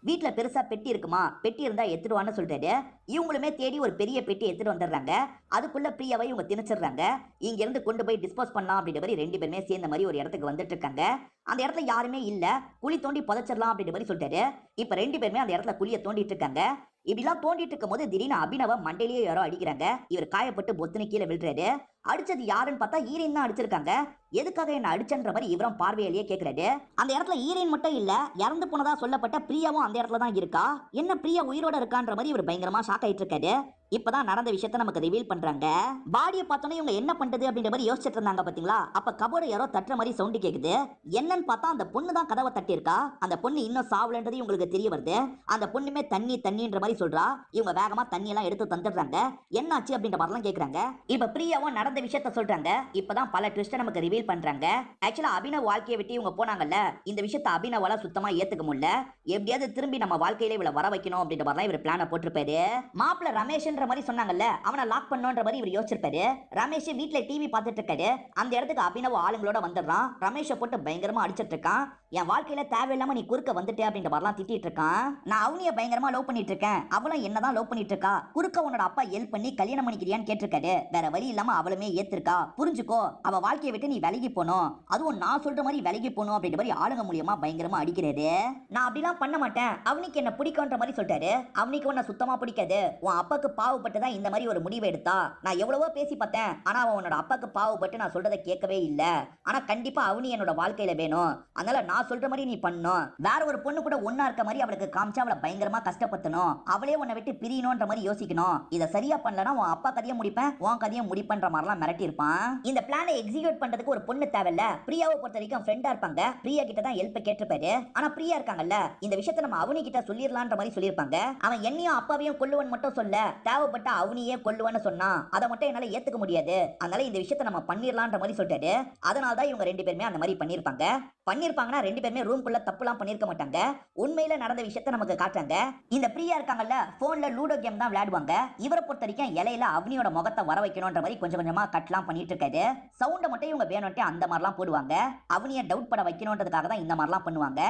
வீட்டில் பெருசாக பெட்டி இருக்குமா? பெட்டி இருந்தால் எடுத்துடுவான்னு சொல்றாரு இவங்களுமே தேடி ஒரு பெரிய பெட்டி எடுத்துட்டு வந்துடுறாங்க. அதுக்குள்ள பிரியாவை இவங்க திணிச்சிடுறாங்க. இங்கேருந்து கொண்டு போய் டிஸ்போஸ் பண்ணலாம் அப்படின்ற மாதிரி ரெண்டு பேருமே சேர்ந்த மாதிரி ஒரு இடத்துக்கு வந்துட்டு இருக்காங்க. அந்த இடத்துல யாருமே இல்லை. குழி தோண்டி புதைச்சிடலாம் அப்படின்ற மாதிரி சொல்லிட்டாரு. இப்போ ரெண்டு பேருமே அந்த இடத்துல குழியை தோண்டிட்டு இருக்காங்க. இப்படிலாம் தோண்டிட்டு இருக்கும் போது திடீர்னு அபினவ மண்டையிலேயே யாரோ அடிக்கிறாங்க. இவர் காயப்பட்டு பொத்துன்னு கீழே விழுறாரு. அடிச்சது யாருன்னு பார்த்தா ஈரேன் தான் அடிச்சிருக்காங்க. எதுக்காக என்ன அடிச்சன்ற மாதிரி இவரும் பார்வையிலேயே கேட்கிறாரு அந்த இடத்துல ஈரேன் மட்டும் இல்ல இறந்து போனதா சொல்லப்பட்ட பிரியாவும் அந்த இடத்துல தான் இருக்கா? என்ன பிரியா உயிரோட இருக்கான்ற மாதிரி இவர் பயங்கரமா ஷாக் ஆயிட்டு இருக்காரு. இப்பதான் நடந்த விஷயத்த நமக்கு ரிவீல் பண்றாங்க. பாடியை பார்த்தோன்னே இவங்க என்ன பண்றது அப்படின்ற மாதிரி யோசிச்சுட்டு இருந்தாங்க பாத்தீங்களா? அப்ப கபோர்டு யாரோ தட்டுற மாதிரி சவுண்டு கேக்குது. என்னன்னு பார்த்தா அந்த பொண்ணு தான் கதவை தட்டியிருக்கா? அந்த பொண்ணு இன்னும் சாவலன்றது இவங்களுக்கு தெரிய வருது. அந்த பொண்ணுமே தண்ணி தண்ணின்ற மாதிரி சொல்றா. இவங்க வேகமா தண்ணி எல்லாம் எடுத்து தந்துடுறாங்க. என்னாச்சு அப்படின்ற மாதிரிலாம் கேக்குறாங்க. இப்ப பிரியாவும் நடந்த விஷயத்த சொல்றாங்க. இப்பதான் பல ட்விஸ்ட நமக்கு ரிவீல் பண்றாங்க. ஆக்சுவலா அபினவ் வாழ்க்கையை விட்டு இவங்க போனாங்கல்ல இந்த விஷயத்த அபினவால சுத்தமா ஏத்துக்க முடியல. எப்படியாவது திரும்பி நம்ம வாழ்க்கையில இவளை வர வைக்கணும் அப்படின்ற மாதிரி இவர் பிளான போட்டிருப்பாரு. மாப்பிள்ள ரமேஷ்ன்ற மாதிரி சொன்னாங்கல்ல அவனை லாக் பண்ணுன்ற மாதிரி இவர் யோசிச்சிருப்பாரு. ரமேஷ் வீட்டுல டிவி பார்த்துட்டு இருக்காரு அந்த இடத்துக்கு அபினவ் ஆளுங்களோட வந்துடுறான். ரமேஷை போட்டு பயங்கரமா அடிச்சிட்டு இருக்கான் என் வாழ்க்கையில தேவையில்லாம நீ குறுக்க வந்துட்டே அப்படின்ற மாதிரிலாம் திட்டிட்டு இருக்கான் நான் அவனிய பயங்கரமா லவ் பண்ணிட்டு இருக்கேன் அவளும் என்னதான் லவ் பண்ணிட்டு இருக்கா குறுக்க உன்னோட அப்பா ஹெல்ப் பண்ணி கல்யாணம் பண்ணிக்கிறியான்னு கேட்டிருக்காரு. வேற வழி இல்லாம அவளும் ஏத்திருக்கா. புரிஞ்சுக்கோ. அவ வாழ்க்கையை விட்டு நீ விலகி போனோம் அதுவும் நான் சொல்ற மாதிரி விலகி போனோம் அப்படின்ற மாதிரி ஆளுங்க மூலியமா பயங்கரமா அடிக்கிறது. நான் அப்படிலாம் பண்ண மாட்டேன். அவனுக்கு என்ன பிடிக்கும்ன்ற மாதிரி சொல்லிட்டாரு. அவனுக்கு உன்னை சுத்தமா பிடிக்காது. உன் அப்பாக்கு பாவப்பட்டு தான் இந்த மாதிரி ஒரு முடிவு எடுத்தா. நான் எவ்வளவோ பேசி பார்த்தேன். ஆனா அவன் உன்னோட அப்பாக்கு பாவப்பட்டு நான் சொல்றதை கேட்கவே இல்ல. ஆனா கண்டிப்பா அவனி என்னோட வாழ்க்கையில வேணும். அதனால நான் சொல்ற மாதிரி நீ பண்ணும். வேற ஒரு பொண்ணு கூட ஒன்னா இருக்க மாதிரி அவளுக்கு காமிச்சா அவளை பயங்கரமா கஷ்டப்படுத்தணும். அவளே உன்னை விட்டு பிரியணும்ன்ற மாதிரி யோசிக்கணும். இதை சரியா பண்ணலன்னா உன் அப்பா கதையை முடிப்பேன் உன் கதையை முடிப்பேன்ற மாதிரி மிரட்டி இருப்பான் இந்த பிளானை எக்ஸிக்யூட் பண்றதுக்கு ஒரு பொண்ணு தேவையில்ல. பிரியாவை பொறுத்த வரைக்கும் ஃப்ரெண்டா இருப்பாங்க. பிரியா கிட்ட தான் ஹெல்ப் கேட்டிருப்பாரு. ஆனா பிரியா இருக்காங்கல்ல இந்த விஷயத்த நம்ம அவனி கிட்ட சொல்லிடலான்ற மாதிரி சொல்லியிருப்பாங்க. அவன் என்னையும் அப்பாவையும் கொல்லுவன் மட்டும் சொல்ல தேவைப்பட்ட அவனியே கொல்லுவன்னு சொன்னான். அதை மட்டும் என்னால ஏத்துக்க முடியாது. அதனால இந்த விஷயத்த நம்ம பண்ணிடலான்ற மாதிரி சொல்லிட்டாரு. அதனால தான் இவங்க ரெண்டு பேருமே அந்த மாதிரி பண்ணியிருப்பாங்க. பண்ணிருப்பாங்கன்னா ரெண்டு பேருமே ரூம்குள்ள தப்புலாம் பண்ணிருக்க மாட்டாங்க. உண்மையில நடந்த விஷயத்த நமக்கு காட்டுறாங்க. இந்த பிரியா இருக்காங்கல்ல போன்ல லூடோ கேம் தான் விளையாடுவாங்க. இவரை பொறுத்த வரைக்கும் இலையில அவனியோட முகத்தை வர வைக்கணும்ன்ற மாதிரி கொஞ்சம் கொஞ்சமா கட்லாம் பண்ணிட்டு இருக்காது சவுண்டை மட்டும் இவங்க வேணும்ட்டு அந்த மாதிரிலாம் போடுவாங்க. அவனிய டவுட் பட வைக்கணுன்றதுக்காக தான் இந்த மாதிரிலாம் பண்ணுவாங்க.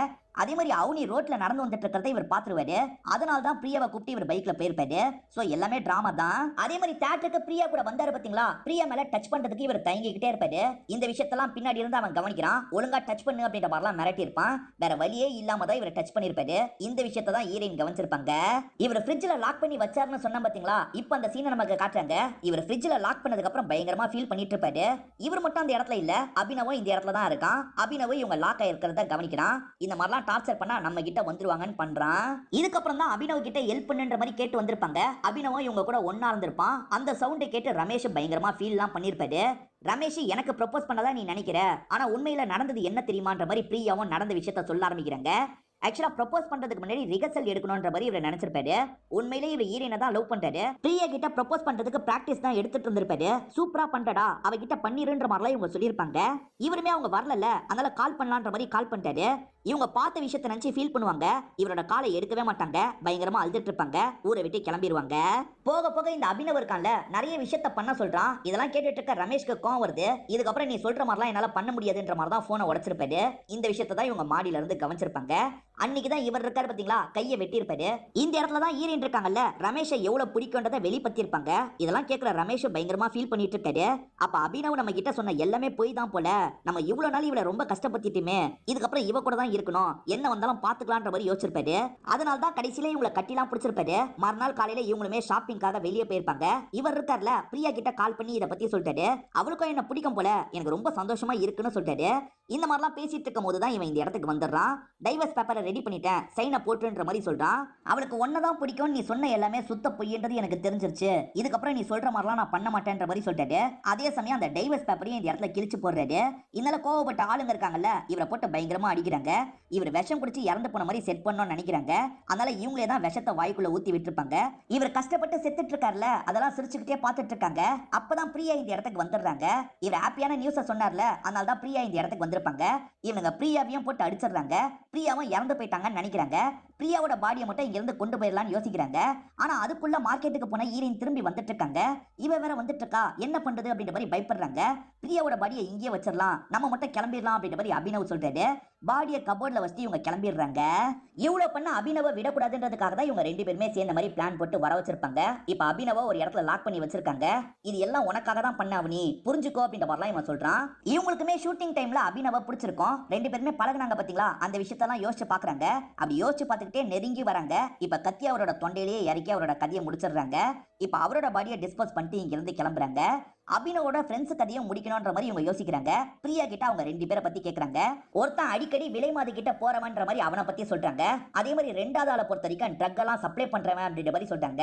அதே மாதிரி அவனி ரோட்ல நடந்து வந்துட்டு இருக்கிறத இவர் பாத்துருவாரு அதனால தான் பிரியாவை கூப்பிட்டு இவர் பைக்ல போயிருப்பாரு. சோ எல்லாமே டிராமா தான். அதே மாதிரி தேட்டருக்கு பிரியா கூட வந்தாரு பாத்தீங்களா? பிரியா மேல டச் பண்றதுக்கு இவர் தயங்கிக்கிட்டே இருப்பாரு. இந்த விஷயத்தெல்லாம் பின்னாடி இருந்து அவன் கவனிக்கிறான். ஒழுங்கா டச் பண்ணு அப்படின்ற மாதிரிலாம் மிரட்டி இருப்பான் வேற வழியே இல்லாம தான் இவர் டச் பண்ணிருப்பாரு இந்த விஷயத்தை தான் ஈரின் கவனிச்சிருப்பாங்க. இவர் ஃப்ரிட்ஜ்ல லாக் பண்ணி வச்சாருன்னு சொன்ன பாத்தீங்களா? இப்போ அந்த சீனை நமக்கு காட்டுறாங்க. இவர் ஃப்ரிட்ஜ்ல லாக் பண்ணதுக்கு அப்புறம் பயங்கரமா ஃபீல் பண்ணிட்டு இருப்பாரு. இவர் மட்டும் அந்த இடத்துல இல்ல. அபினவும் இந்த இடத்துல தான் இருக்கான். அபினவும் இவங்க லாக் ஆயிருக்கிறத கவனிக்கிறான். இந்த மாதிரிலாம் டார்ச்சர் பண்ணா நம்ம கிட்ட வந்துருவாங்கன்னு பண்றான். இதுக்கப்புறம் தான் அபினவ் கிட்ட ஹெல்ப் பண்ணுன்ற மாதிரி கேட்டு வந்திருப்பாங்க. அபினவும் இவங்க கூட ஒன்னா இருந்திருப்பான். அந்த சவுண்டை கேட்டு ரமேஷ் பயங்கரமா ஃபீல்லாம் பண்ணிருப்பாரு. ரமேஷ் எனக்கு ப்ரப்போஸ் பண்ணதா நீ நினைக்கிற? ஆனா உண்மையில நடந்தது என்ன தெரியுமான்ற மாதிரி பிரியாவும் நடந்த விஷயத்த சொல்ல ஆரம்பிக்கிறாங்க. ஆக்சுவலா ப்ரப்போஸ் பண்றதுக்கு முன்னாடி ரிகர்சல் எடுக்கணும்ன்ற மாதிரி இவர் நினைச்சிருப்பாரு. உண்மையிலே இவர் ஈரனை தான் லவ் பண்றாரு. பிரியா கிட்ட ப்ரப்போஸ் பண்றதுக்கு பிராக்டிஸ் தான் எடுத்துட்டு இருந்திருப்பாரு. சூப்பரா பண்றடா அவகிட்ட பண்ணிருன்ற மாதிரிலாம் இவங்க சொல்லியிருப்பாங்க. இவருமே அவங்க வரல அதனால கால் பண்ணலான்ற மாதிரி கால் பண்ணிட்டாரு. இவங்க பார்த்த விஷயத்த நினைச்சு ஃபீல் பண்ணுவாங்க. இவரோட காலை எடுக்கவே மாட்டாங்க. பயங்கரமா அழுதுட்டு இருப்பாங்க ஊரை விட்டு கிளம்பிடுவாங்க போக போக இந்த அபினவ் இருக்கான்ல நிறைய விஷயத்த பண்ண சொல்றான். இதெல்லாம் கேட்டுட்டு இருக்க ரமேஷ்க்கு கோவம் வருது. இதுக்கப்புறம் நீ சொல்ற மாதிரிலாம் என்னால பண்ண முடியாதுன்ற மாதிரி தான் போனை உடைச்சிருப்பாரு. இந்த விஷயத்தை தான் இவங்க மாடியில இருந்து கவனிச்சிருப்பாங்க. அன்னைக்கு தான் இவர் இருக்காரு பாத்தீங்களா? கையை வெட்டியிருப்பாரு. இந்த இடத்துல தான் ஈரன் இருக்காங்கல்ல ரமேஷை எவ்வளவு பிடிக்கும்ன்றதை வெளிப்படுத்தியிருப்பாங்க. இதெல்லாம் கேட்கிற ரமேஷ் பயங்கரமா ஃபீல் பண்ணிட்டு இருக்காரு அப்ப அபினவ் நம்ம கிட்ட சொன்ன எல்லாமே போய் தான் போல. நம்ம இவ்வளவு நாள் இவளை ரொம்ப கஷ்டப்படுத்திட்டுமே. இதுக்கப்புறம் இவ கூட தான் இருக்கணும். என்ன வந்தாலும் பாத்துக்கலான்ற மாதிரி யோசிச்சிருப்பாரு. அதனால தான் கடைசியில இவங்களை கட்டிலாம் பிடிச்சிருப்பாரு. மறுநாள் காலையில இவங்களுமே ஷாப்பிங்காக வெளியே போயிருப்பாங்க. இவர் இருக்கார்ல பிரியா கிட்ட கால் பண்ணி இதை பத்தி சொல்லிட்டாரு. அவளுக்கும் என்ன பிடிக்கும் போல எனக்கு ரொம்ப சந்தோஷமா இருக்குன்னு சொல்லிட்டாரு. இந்த மாதிரிலாம் பேசிட்டு இருக்கும் போது தான் இவன் இந்த இடத்துக்கு வந்துடுறான். டைவர்ஸ் பேப்பரை ரெடி பண்ணிட்டேன். சைனை போட்டுன்ற மாதிரி சொல்றான். அவளுக்கு ஒன்னதான் பிடிக்கும் நீ சொன்ன எல்லாமே சுத்த பொய்யன்றது எனக்கு தெரிஞ்சிருச்சு. இதுக்கப்புறம் நீ சொல்ற மாதிரிலாம் நான் பண்ண மாட்டேன்ற மாதிரி சொல்லிட்டாரு அதே சமயம் அந்த டைவர்ஸ் பேப்பரையும் இந்த இடத்துல கிழிச்சு போடுறாரு இதனால கோவப்பட்ட ஆளுங்க இருக்காங்கல்ல இவரை போட்டு பயங்கரமா அடிக்கிறாங்க. இவர் விஷம் குடிச்சு இறந்து போன மாதிரி செட் பண்ணணும்னு நினைக்கிறாங்க. அதனால இவங்களே தான் விஷத்தை வாய்க்குள்ள ஊத்தி விட்டுருப்பாங்க. இவர் கஷ்டப்பட்டு செத்துட்டு இருக்காருல அதெல்லாம் சிரிச்சுக்கிட்டே பார்த்துட்டு இருக்காங்க. அப்பதான் பிரியா இந்த இடத்துக்கு வந்துடுறாங்க. இவர் ஹாப்பியான நியூஸை சொன்னார்ல அதனால தான் பிரியா இந்த இடத்துக்கு வந்திருப்பாங்க இவனுங்க பிரியாவையும் போட்டு அடிச்சிடுறாங்க. பிரியாவும் இறந்து போயிட்டாங்கன்னு நினைக்கிறாங்க. பிரியாவோட பாடியை மட்டும் இங்கிருந்து கொண்டு போயிடலாம்னு யோசிக்கிறாங்க. ஆனா அதுக்குள்ள மார்க்கெட்டுக்கு போன ஈரின் திரும்பி வந்துட்டு இருக்காங்க இவ வேற வந்துட்டு இருக்கா என்ன பண்றது அப்படின்ற மாதிரி பயப்படுறாங்க. பிரியாவோட பாடியை இங்கேயே வச்சிடலாம். நம்ம மட்டும் கிளம்பிடலாம் அப்படின்ற மாதிரி அபினவ் சொல்றாரு. பாடியை கபோர்டில் வச்சு இவங்க கிளம்பிடுறாங்க. இவ்வளோ பண்ண அபினவ விடக்கூடாதுன்றதுக்காக தான் இவங்க ரெண்டு பேருமே சேர்ந்த மாதிரி பிளான் போட்டு வர வச்சிருப்பாங்க. இப்போ அபினவ ஒரு இடத்துல லாக் பண்ணி வச்சிருக்காங்க. இது எல்லாம் உனக்காக தான் பண்ண அவனி. புரிஞ்சுக்கோ அப்படின்ற மாதிரிலாம் இவன் சொல்றான். இவங்களுக்குமே ஷூட்டிங் டைம்ல அபினவ பிடிச்சிருக்கோம். ரெண்டு பேருமே பழகுனாங்க பாத்தீங்களா? அந்த விஷயத்தெல்லாம் யோசிச்சு பாக்குறாங்க. அப்படி யோசிச்சு பார்த்துக்கிட்டே நெருங்கி வராங்க. இப்ப கத்தி அவரோட தொண்டையிலேயே இறக்கி அவரோட கதையை முடிச்சிடுறாங்க. இப்போ அவரோட பாடியை டிஸ்போஸ் பண்ணிட்டு இங்கேருந்து கிளம்புறாங்க. அபினவோட ஃப்ரெண்ட்ஸ் கதையும் முடிக்கணும்ன்ற மாதிரி இவங்க யோசிக்கிறாங்க. பிரியா கிட்ட அவங்க ரெண்டு பேரை பத்தி கேட்கறாங்க ஒருத்தன் அடிக்கடி விலை மாதி கிட்ட போறவன்ற மாதிரி அவனை பத்தி சொல்றாங்க. அதே மாதிரி ரெண்டாவது ஆளை பொறுத்த வரைக்கும் ட்ரக் எல்லாம் சப்ளை பண்றவன் அப்படின்ற மாதிரி சொல்றாங்க.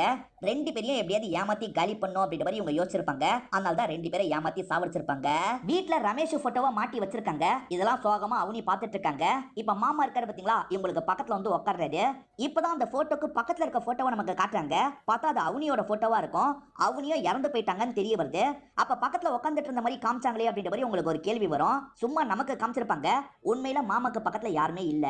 ரெண்டு பேரையும் எப்படியாவது ஏமாத்தி காலி பண்ணும் அப்படின்ற மாதிரி இவங்க யோசிச்சிருப்பாங்க. அதனால தான் ரெண்டு பேரை ஏமாத்தி சாவடிச்சிருப்பாங்க. வீட்டுல ரமேஷ் போட்டோவா மாட்டி வச்சிருக்காங்க. இதெல்லாம் சோகமா அவனி பாத்துட்டு இருக்காங்க இப்ப மாமா இருக்காரு பாத்தீங்களா? இவங்களுக்கு பக்கத்துல வந்து உட்கார்றாரு இப்பதான் அந்த போட்டோக்கு பக்கத்துல இருக்க போட்டோவை நமக்கு காட்டுறாங்க. பார்த்தா அது அவனியோட போட்டோ போட்டோவா இருக்கும். அவனையும் இறந்து போயிட்டாங்கன்னு தெரிய வருது. அப்ப பக்கத்துல உட்காந்துட்டு இருந்த மாதிரி காமிச்சாங்களே அப்படின்ற மாதிரி உங்களுக்கு ஒரு கேள்வி வரும். சும்மா நமக்கு காமிச்சிருப்பாங்க. உண்மையில மாமாக்கு பக்கத்துல யாருமே இல்ல.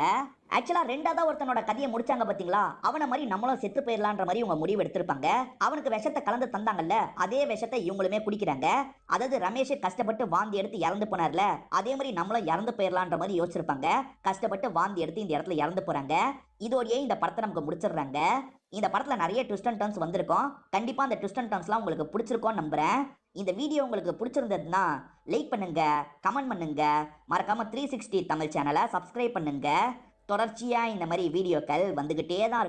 ஆக்சுவலா ரெண்டாவது ஒருத்தனோட கதையை முடிச்சாங்க பாத்தீங்களா? அவனை மாதிரி நம்மளும் செத்து போயிடலான்ற மாதிரி இவங்க முடிவு எடுத்திருப்பாங்க. அவனுக்கு விஷத்தை கலந்து தந்தாங்கல்ல அதே விஷத்தை இவங்களுமே குடிக்கிறாங்க. அதாவது ரமேஷ் கஷ்டப்பட்டு வாந்தி எடுத்து இறந்து போனார்ல அதே மாதிரி நம்மளும் இறந்து போயிடலான்ற மாதிரி யோசிச்சிருப்பாங்க. கஷ்டப்பட்டு வாந்தி எடுத்து இந்த இடத்துல இறந்து போறாங்க. இதோடய இந்த படத்தை நமக்கு முடிச்சிடுறாங்க. இந்த படத்தில் நிறைய ட்விஸ்ட் அண்ட் டர்ன்ஸ் வந்திருக்கும். கண்டிப்பாக அந்த ட்விஸ்ட் அண்ட் டர்ன்ஸ்லாம் உங்களுக்கு பிடிச்சிருக்கோன்னு நம்புகிறேன் இந்த வீடியோ உங்களுக்கு பிடிச்சிருந்ததுன்னா லைக் பண்ணுங்க கமெண்ட் பண்ணுங்க. மறக்காமல் த்ரீ சிக்ஸ்டி தமிழ் சேனலை சப்ஸ்கிரைப் பண்ணுங்க. தொடர்ச்சியாக இந்த மாதிரி வீடியோக்கள் வந்துக்கிட்டே தான் இருக்கும்.